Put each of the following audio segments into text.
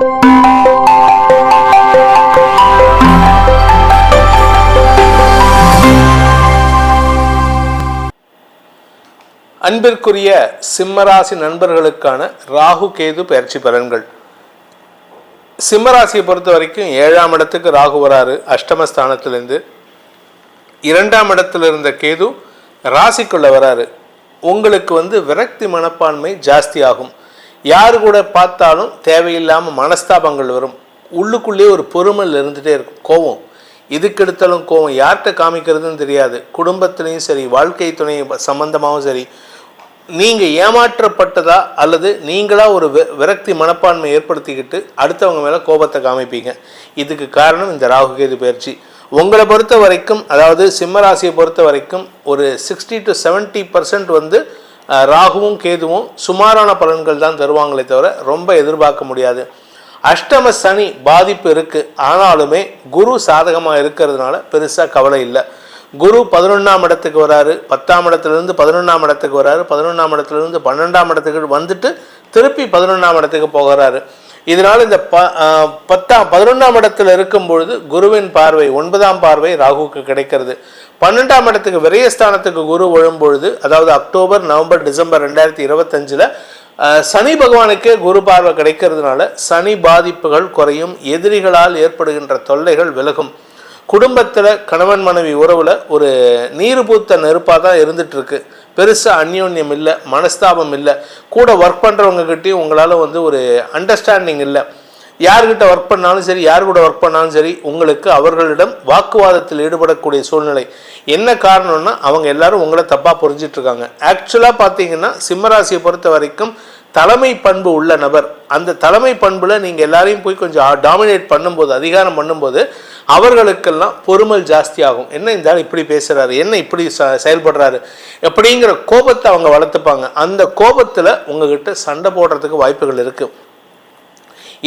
அன்பிற்குரிய சிம்மராசி நண்பர்களுக்கான ராகு கேது பயிற்சி பலன்கள். சிம்மராசியை பொறுத்த வரைக்கும் ஏழாம் இடத்துக்கு ராகு வராரு அஷ்டமஸ்தானத்திலேருந்து. இரண்டாம் இடத்துல இருந்த கேது ராசிக்குள்ள வராரு. உங்களுக்கு வந்து விரக்தி மனப்பான்மை ஜாஸ்தி ஆகும் யார் கூட பார்த்தாலும் தேவையில்லாமல் மனஸ்தாபங்கள் வரும். உள்ளுக்குள்ளேயே ஒரு பொறுமல் இருந்துகிட்டே இருக்கும். கோவம். இதுக்கு எடுத்தாலும் கோவம். யார்கிட்ட காமிக்கிறதுன்னு தெரியாது. குடும்பத்துலேயும் சரி வாழ்க்கை துணை சம்மந்தமாகவும் சரி. நீங்கள் ஏமாற்றப்பட்டதா அல்லது நீங்களாக ஒரு வி- விரக்தி மனப்பான்மை ஏற்படுத்திக்கிட்டு அடுத்தவங்க மேலே கோபத்தை காமிப்பீங்க. இதுக்கு காரணம் இந்த ராகுகேது பயிற்சி. உங்களை பொறுத்த வரைக்கும் அதாவது சிம்ம ராசியை பொறுத்த வரைக்கும் ஒரு சிக்ஸ்டி டு 70% பர்சன்ட் வந்து ராகுவும் கேதுவும் சுமாரான பலன்கள் தான் தருவாங்களே தவிர ரொம்ப எதிர்பார்க்க முடியாது. அஷ்டம சனி பாதிப்பு இருக்குது ஆனாலுமே குரு சாதகமாக இருக்கிறதுனால பெருசாக கவலை இல்லை. குரு பதினொன்றாம் இடத்துக்கு வராரு. பத்தாம் இடத்துலேருந்து பதினொன்றாம் இடத்துக்கு வராரு. பதினொன்றாம் இடத்துலேருந்து பன்னெண்டாம் இடத்துக்கு வந்துட்டு திருப்பி பதினொன்றாம் இடத்துக்கு போகிறாரு. இதனால் இந்த ப பத்தாம் பதினொன்றாம் இடத்துல இருக்கும் பொழுது குருவின் பார்வை ஒன்பதாம் பார்வை ராகுவுக்கு கிடைக்கிறது. பன்னெண்டாம் இடத்துக்கு விரயஸ்தானத்துக்கு குரு விழும்பொழுது அதாவது அக்டோபர் நவம்பர் டிசம்பர் ரெண்டாயிரத்தி இருபத்தஞ்சில் சனி பகவானுக்கே குரு பார்வை கிடைக்கிறதுனால சனி பாதிப்புகள் குறையும் எதிரிகளால் ஏற்படுகின்ற தொல்லைகள் விலகும். குடும்பத்தில் கணவன் மனைவி உறவில் ஒரு நீர் பூத்த நெருப்பாக தான் இருந்துகிட்ருக்கு பெருசாக அந்யோன்யம் இல்லை மனஸ்தாபம் இல்லை. கூட ஒர்க் பண்ணுறவங்கக்கிட்டேயும் உங்களால் வந்து ஒரு அண்டர்ஸ்டாண்டிங் இல்லை. யார்கிட்ட ஒர்க் பண்ணாலும் சரி யார் கூட ஒர்க் பண்ணாலும் சரி உங்களுக்கு அவர்களிடம் வாக்குவாதத்தில் ஈடுபடக்கூடிய சூழ்நிலை. என்ன காரணம்னா அவங்க எல்லாரும் உங்களை தப்பாக புரிஞ்சிட்டு இருக்காங்க ஆக்சுவலாக பார்த்தீங்கன்னா சிம்மராசியை பொறுத்த வரைக்கும் தலைமை பண்பு உள்ள நபர். அந்த தலைமை பண்பில் நீங்கள் எல்லாரையும் போய் கொஞ்சம் டாமினேட் பண்ணும்போது அதிகாரம் பண்ணும்போது அவர்களுக்கெல்லாம் பொறுமல் ஜாஸ்தியாகும். என்ன இந்த ஆள் இப்படி பேசுகிறாரு என்ன இப்படி ச- செயல்படுறாரு? எப்படிங்கிற கோபத்தை அவங்க வளர்த்துப்பாங்க. அந்த கோபத்தில் உங்ககிட்ட சண்டை போடுறதுக்கு வாய்ப்புகள் இருக்குது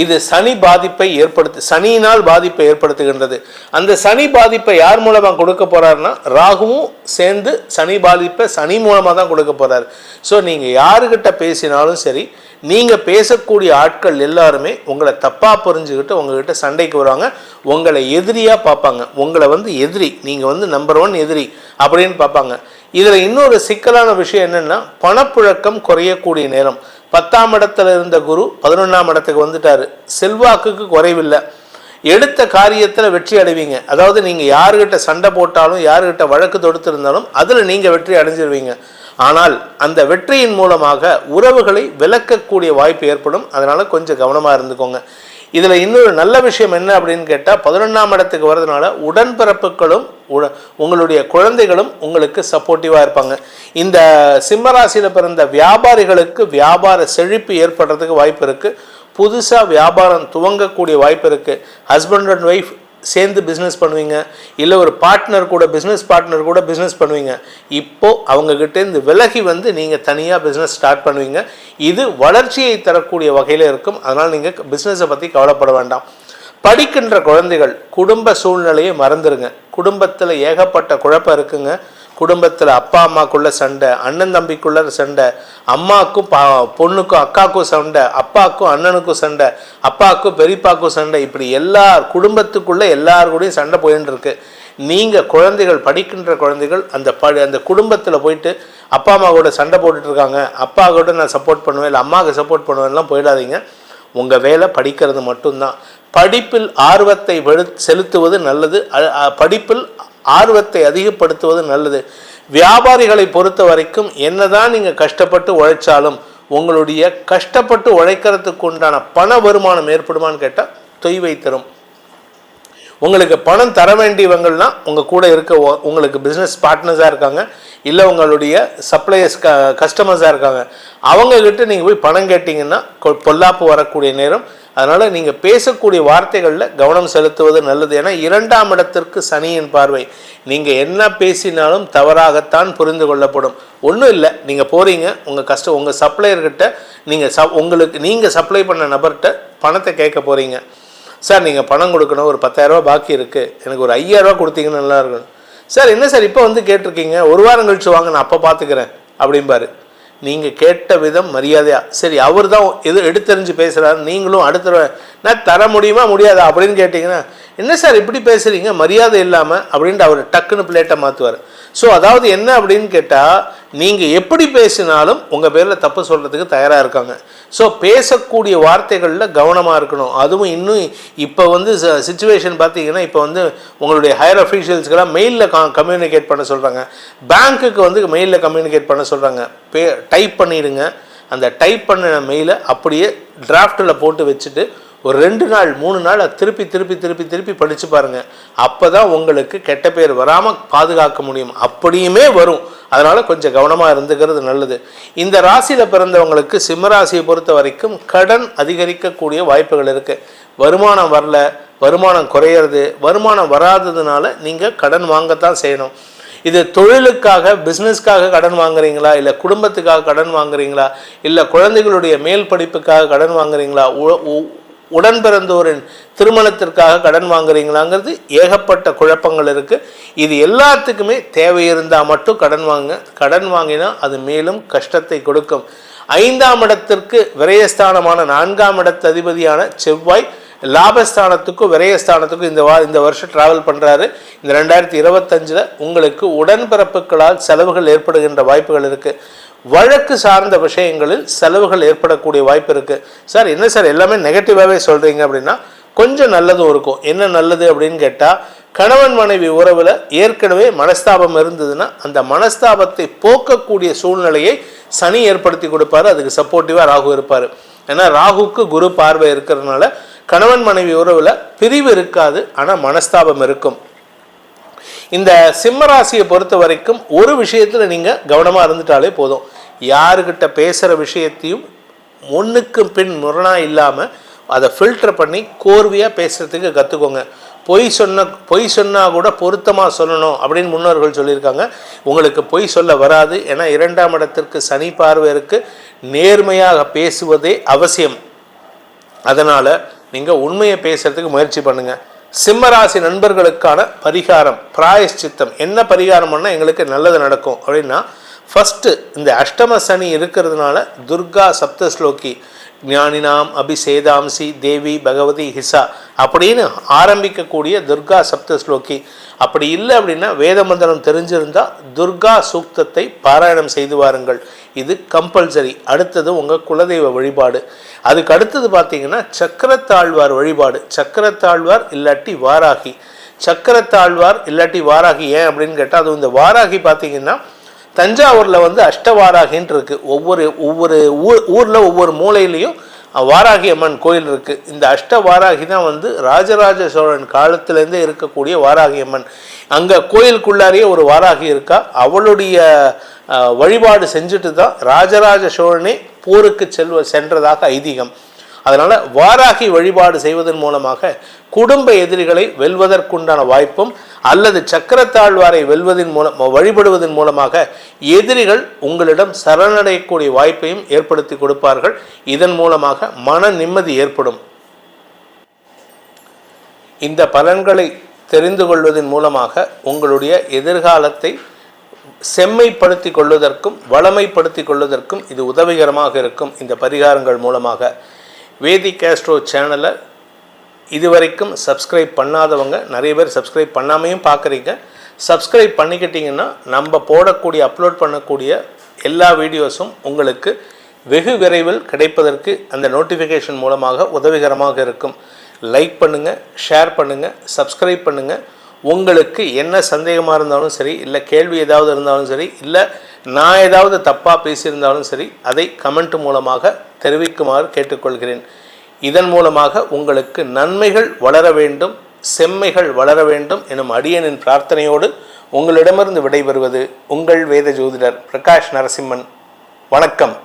இது சனி பாதிப்பை ஏற்படுத்து சனியினால் பாதிப்பை ஏற்படுத்துகின்றது. அந்த சனி பாதிப்பை யார் மூலமாக கொடுக்க போறாருன்னா ராகுவும் சேர்ந்து சனி பாதிப்பை சனி மூலமாக தான் கொடுக்க போறாரு. ஸோ நீங்கள் யாருக்கிட்ட பேசினாலும் சரி நீங்கள் பேசக்கூடிய ஆட்கள் எல்லாருமே உங்களை தப்பாக புரிஞ்சுக்கிட்டு உங்ககிட்ட சண்டைக்கு வருவாங்க. உங்களை எதிரியாக பார்ப்பாங்க. உங்களை வந்து எதிரி. நீங்கள் வந்து நம்பர் ஒன் எதிரி அப்படின்னு பார்ப்பாங்க. இதில் இன்னொரு சிக்கலான விஷயம் என்னென்னா பணப்புழக்கம் குறையக்கூடிய நேரம். பத்தாம் இடத்துல இருந்த குரு பதினொன்றாம் இடத்துக்கு வந்துட்டார். செல்வாக்குக்கு குறைவில்லை. எடுத்த காரியத்தில் வெற்றி அடைவீங்க. அதாவது நீங்கள் யாருக்கிட்ட சண்டை போட்டாலும் யாருக்கிட்ட வழக்கு தொடுத்திருந்தாலும் அதில் நீங்கள் வெற்றி அடைஞ்சிருவீங்க. ஆனால் அந்த வெற்றியின் மூலமாக உறவுகளை விலக்கக்கூடிய வாய்ப்பு ஏற்படும். அதனால் கொஞ்சம் கவனமாக இருந்துக்கோங்க. இதில் இன்னொரு நல்ல விஷயம் என்ன அப்படின்னு கேட்டால் பதினொன்றாம் இடத்துக்கு வர்றதுனால உடன்பிறப்புகளும் உட உங்களுடைய குழந்தைகளும் உங்களுக்கு சப்போர்ட்டிவாக இருப்பாங்க. இந்த சிம்மராசியில் பிறந்த வியாபாரிகளுக்கு வியாபார செழிப்பு ஏற்படுறதுக்கு வாய்ப்பு இருக்குது புதுசாக வியாபாரம் துவங்கக்கூடிய வாய்ப்பு இருக்குது ஹஸ்பண்ட் அண்ட் ஒய்ஃப் சேர்ந்து பிஸ்னஸ் பண்ணுவீங்க. இல்லை ஒரு பார்ட்னர் கூட பிஸ்னஸ் பார்ட்னர் கூட பிஸ்னஸ் பண்ணுவீங்க. இப்போது அவங்கக்கிட்டேருந்து விலகி வந்து நீங்கள் தனியாக பிஸ்னஸ் ஸ்டார்ட் பண்ணுவீங்க. இது வளர்ச்சியை தரக்கூடிய வகையில் இருக்கும். அதனால் நீங்கள் பிஸ்னஸை பற்றி கவலைப்பட வேண்டாம். படிக்கின்ற குழந்தைகள் குடும்ப சூழ்நிலையை மறந்துடுங்க குடும்பத்தில் ஏகப்பட்ட குழப்பம் இருக்குங்க. குடும்பத்தில் அப்பா அம்மாக்குள்ளே சண்டை அண்ணன் தம்பிக்குள்ள சண்டை அம்மாவுக்கும் பா பொண்ணுக்கும் அக்காவுக்கும் சண்டை அப்பாவுக்கும் அண்ணனுக்கும் சண்டை அப்பாவுக்கும் பெரியப்பாவுக்கும் சண்டை இப்படி எல்லார் குடும்பத்துக்குள்ளே எல்லார் கூடயும் சண்டை போயின்னு இருக்கு நீங்கள் குழந்தைகள் படிக்கின்ற குழந்தைகள் அந்த ப அந்த குடும்பத்தில் போயிட்டு அப்பா அம்மா கூட சண்டை போட்டுட்ருக்காங்க அப்பா கூட நான் சப்போர்ட் பண்ணுவேன் இல்லை அம்மாவுக்கு சப்போர்ட் பண்ணுவேன்லாம் போயிடாதீங்க. உங்கள் வேலை படிக்கிறது மட்டும்தான். படிப்பில் ஆர்வத்தை செலுத்துவது நல்லது படிப்பில் ஆர்வத்தை அதிகப்படுத்துவது நல்லது. வியாபாரிகளை பொறுத்த வரைக்கும் என்னதான் நீங்கள் கஷ்டப்பட்டு உழைச்சாலும் உங்களுடைய கஷ்டப்பட்டு உழைக்கிறதுக்கு உண்டான பண வருமானம் ஏற்படுமான்னு கேட்டால் தொய்வை தரும். உங்களுக்கு பணம் தர வேண்டியவங்கள்னா உங்கள் கூட இருக்க உங்களுக்கு பிஸ்னஸ் பார்ட்னர்ஸாக இருக்காங்க. இல்லை உங்களுடைய சப்ளையர்ஸ் க கஸ்டமர்ஸாக இருக்காங்க. அவங்கக்கிட்ட நீங்கள் போய் பணம் கேட்டிங்கன்னா கொ- பொல்லாப்பு வரக்கூடிய நேரம். அதனால் நீங்கள் பேசக்கூடிய வார்த்தைகளில் கவனம் செலுத்துவது நல்லது. ஏன்னா இரண்டாம் இடத்திற்கு சனியின் பார்வை. நீங்கள் என்ன பேசினாலும் தவறாகத்தான் புரிந்து கொள்ளப்படும். ஒன்றும் இல்லை. நீங்கள் போகிறீங்க உங்கள் கஷ்டம் உங்கள் சப்ளையர்கிட்ட நீங்கள் சப் உங்களுக்கு நீங்கள் சப்ளை பண்ண நபர்கிட்ட பணத்தை கேட்க போகிறீங்க சார் நீங்கள் பணம் கொடுக்கணும். ஒரு பத்தாயிரரூபா பாக்கி இருக்குது எனக்கு ஒரு ஐயாயிரரூபா கொடுத்தீங்கன்னு நல்லா இருக்கும். சார் என்ன சார் இப்போ வந்து கேட்டிருக்கீங்க? ஒரு வாரம் கழிச்சு வாங்க. நான் அப்போ பார்த்துக்கிறேன் அப்படிம்பாரு. நீங்கள் கேட்ட விதம் மரியாதையா? சரி அவர் தான் எது எடுத்தறிஞ்சு பேசுகிறாரு நீங்களும் அடுத்த நான் தர முடியுமா? முடியாதா? அப்படின்னு கேட்டிங்கன்னா என்ன சார் இப்படி பேசுகிறீங்க மரியாதை இல்லாமல் அப்படின்ட்டு அவர் டக்குன்னு பிளேட்டை மாற்றுவார் ஸோ அதாவது என்ன அப்படின்னு கேட்டால் நீங்கள் எப்படி பேசினாலும் உங்கள் பேரில் தப்பு சொல்கிறதுக்கு தயாராக இருக்காங்க. ஸோ பேசக்கூடிய வார்த்தைகளில் கவனமாக இருக்கணும். அதுவும் இன்னும் இப்போ வந்து சுச்சுவேஷன் பார்த்தீங்கன்னா இப்போ வந்து உங்களுடைய ஹையர் அஃபீஷியல்ஸ்க்கெல்லாம் மெயிலில் கா கம்யூனிகேட் பண்ண சொல்கிறாங்க பேங்க்குக்கு வந்து மெயிலில் கம்யூனிகேட் பண்ண சொல்கிறாங்க பே டைப் பண்ணிடுங்க. அந்த டைப் பண்ண மெயிலை அப்படியே டிராஃப்டில் போட்டு வச்சுட்டு ஒரு ரெண்டு நாள் மூணு நாள் அதை திருப்பி திருப்பி திருப்பி திருப்பி படித்து பாருங்கள் அப்போ தான் உங்களுக்கு கெட்ட பேர் வராமல் பாதுகாக்க முடியும். அப்படியுமே வரும். அதனால் கொஞ்சம் கவனமாக இருந்துக்கிறது நல்லது. இந்த ராசியில் பிறந்தவங்களுக்கு சிம்மராசியை பொறுத்த வரைக்கும் கடன் அதிகரிக்கக்கூடிய வாய்ப்புகள் இருக்குது வருமானம் வரல வருமானம் குறையிறது வருமானம் வராததுனால நீங்கள் கடன் வாங்கத்தான் செய்யணும். இது தொழிலுக்காக பிஸ்னஸ்க்காக கடன் வாங்குறீங்களா? இல்லை குடும்பத்துக்காக கடன் வாங்குறீங்களா? இல்லை குழந்தைகளுடைய மேல் படிப்புக்காக கடன் வாங்குறீங்களா? உடன் பிறந்தோரின் திருமணத்திற்காக கடன் வாங்குறீங்களாங்கிறது ஏகப்பட்ட குழப்பங்கள் இருக்குது இது எல்லாத்துக்குமே தேவை இருந்தால் மட்டும் கடன் வாங்க கடன் வாங்கினா அது மேலும் கஷ்டத்தை கொடுக்கும். ஐந்தாம் இடத்திற்கு விரயஸ்தானமான நான்காம் இடத்து அதிபதியான செவ்வாய் லாபஸ்தானத்துக்கும் விரயஸ்தானத்துக்கும் இந்த வா இந்த வருஷம் ட்ராவல் பண்ணுறாரு இந்த ரெண்டாயிரத்தி இருபத்தஞ்சில் உங்களுக்கு உடன்பிறப்புகளால் செலவுகள் ஏற்படுகின்ற வாய்ப்புகள் இருக்குது வழக்கு சார்ந்த விஷயங்களில் செலவுகள் ஏற்படக்கூடிய வாய்ப்பு இருக்குது சார் என்ன சார் எல்லாமே நெகட்டிவாகவே சொல்கிறீங்க அப்படின்னா கொஞ்சம் நல்லதும் இருக்கும். என்ன நல்லது அப்படின்னு கேட்டால் கணவன் மனைவி உறவில் ஏற்கனவே மனஸ்தாபம் இருந்ததுன்னா அந்த மனஸ்தாபத்தை போக்கக்கூடிய சூழ்நிலையை சனி ஏற்படுத்தி கொடுப்பாரு. அதுக்கு சப்போர்ட்டிவாக ராகு இருப்பார். ஏன்னா ராகுக்கு குரு பார்வை இருக்கிறதுனால கணவன் மனைவி உறவில் பிரிவு இருக்காது ஆனால் மனஸ்தாபம் இருக்கும். இந்த சிம்மராசியை பொறுத்த வரைக்கும் ஒரு விஷயத்தில் நீங்கள் கவனமாக இருந்துட்டாலே போதும். யாருக்கிட்ட பேசுகிற விஷயத்தையும் ஒன்றுக்கு பின் முரணாக இல்லாமல் அதை ஃபில்டர் பண்ணி கோர்வையாக பேசுகிறதுக்கு கற்றுக்கோங்க பொய் சொன்ன பொய் சொன்னால் கூட பொருத்தமாக சொல்லணும் அப்படின்னு முன்னோர்கள் சொல்லியிருக்காங்க. உங்களுக்கு பொய் சொல்ல வராது. ஏன்னா இரண்டாம் இடத்திற்கு சனி பார்வையிற்கு நேர்மையாக பேசுவதே அவசியம். அதனால் நீங்கள் உண்மையை பேசுகிறதுக்கு முயற்சி பண்ணுங்கள் சிம்மராசி நண்பர்களுக்கான பரிகாரம் பிராயஷ்சித்தம். என்ன பரிகாரம் பண்ணால் எங்களுக்கு நல்லது நடக்கும் அப்படின்னா ஃபஸ்ட்டு இந்த அஷ்டம சனி இருக்கிறதுனால துர்கா சப்தஸ்லோகி ஞானினாம் அபிஷேதாம்சி தேவி பகவதி ஹிசா அப்படின்னு ஆரம்பிக்கக்கூடிய துர்கா சப்தஸ்லோகி. அப்படி இல்லை அப்படின்னா வேத மந்திரம் தெரிஞ்சிருந்தால் துர்கா சூக்தத்தை பாராயணம் செய்து வாருங்கள். இது கம்பல்சரி அடுத்தது உங்கள் குலதெய்வ வழிபாடு. அதுக்கு அடுத்தது பார்த்தீங்கன்னா சக்கரத்தாழ்வார் வழிபாடு. சக்கரத்தாழ்வார் இல்லாட்டி வாராகி. சக்கரத்தாழ்வார் இல்லாட்டி வாராகி ஏன் அப்படின்னு கேட்டால் அது இந்த வாராகி பார்த்தீங்கன்னா தஞ்சாவூரில் வந்து அஷ்டவாராகின்னு இருக்குது ஒவ்வொரு ஒவ்வொரு ஊர் ஊரில் ஒவ்வொரு மூலையிலையும் வாராகி அம்மன் கோயில் இருக்குது இந்த அஷ்ட வாராகி தான் வந்து ராஜராஜ சோழன் காலத்திலேருந்தே இருக்கக்கூடிய வாராகி அம்மன். அங்கே கோயிலுக்குள்ளாரியே ஒரு வாராகி இருக்கா. அவளுடைய வழிபாடு செஞ்சுட்டு தான் ராஜராஜ சோழனே போருக்கு செல்வ சென்றதாக ஐதீகம். அதனால் வாராகி வழிபாடு செய்வதன் மூலமாக குடும்ப எதிரிகளை வெல்வதற்குண்டான வாய்ப்பும் அல்லது சக்கரத்தாழ்வாரை வெல்வதன் மூலம் வழிபடுவதன் மூலமாக எதிரிகள் உங்களிடம் சரணடையக்கூடிய வாய்ப்பையும் ஏற்படுத்தி கொடுப்பார்கள். இதன் மூலமாக மன நிம்மதி ஏற்படும். இந்த பலன்களை தெரிந்து கொள்வதன் மூலமாக உங்களுடைய எதிர்காலத்தை செம்மைப்படுத்தி கொள்வதற்கும் வளமைப்படுத்தி கொள்வதற்கும் இது உதவிகரமாக இருக்கும். இந்த பரிகாரங்கள் மூலமாக வேதி கேஸ்ட்ரோ சேனலை இதுவரைக்கும் சப்ஸ்கிரைப் பண்ணாதவங்க நிறைய பேர் சப்ஸ்கிரைப் பண்ணாமையும் பார்க்குறீங்க. சப்ஸ்கிரைப் பண்ணிக்கிட்டிங்கன்னா நம்ம போடக்கூடிய அப்லோட் பண்ணக்கூடிய எல்லா வீடியோஸும் உங்களுக்கு வெகு விரைவில் கிடைப்பதற்கு அந்த நோட்டிஃபிகேஷன் மூலமாக உதவிகரமாக இருக்கும். லைக் பண்ணுங்கள் ஷேர் பண்ணுங்கள் சப்ஸ்கிரைப் பண்ணுங்கள் உங்களுக்கு என்ன சந்தேகமாக இருந்தாலும் சரி இல்லை கேள்வி ஏதாவது இருந்தாலும் சரி இல்லை நான் ஏதாவது தப்பாக பேசியிருந்தாலும் சரி அதை கமெண்ட் மூலமாக தெரிவிக்குமாறு கேட்டுக்கொள்கிறேன். இதன் மூலமாக உங்களுக்கு நன்மைகள் வளர வேண்டும் செம்மைகள் வளர வேண்டும் எனும் அடியனின் பிரார்த்தனையோடு உங்களிடமிருந்து விடைபெறுவது உங்கள் வேத ஜோதிடர் பிரகாஷ் நரசிம்மன். வணக்கம்.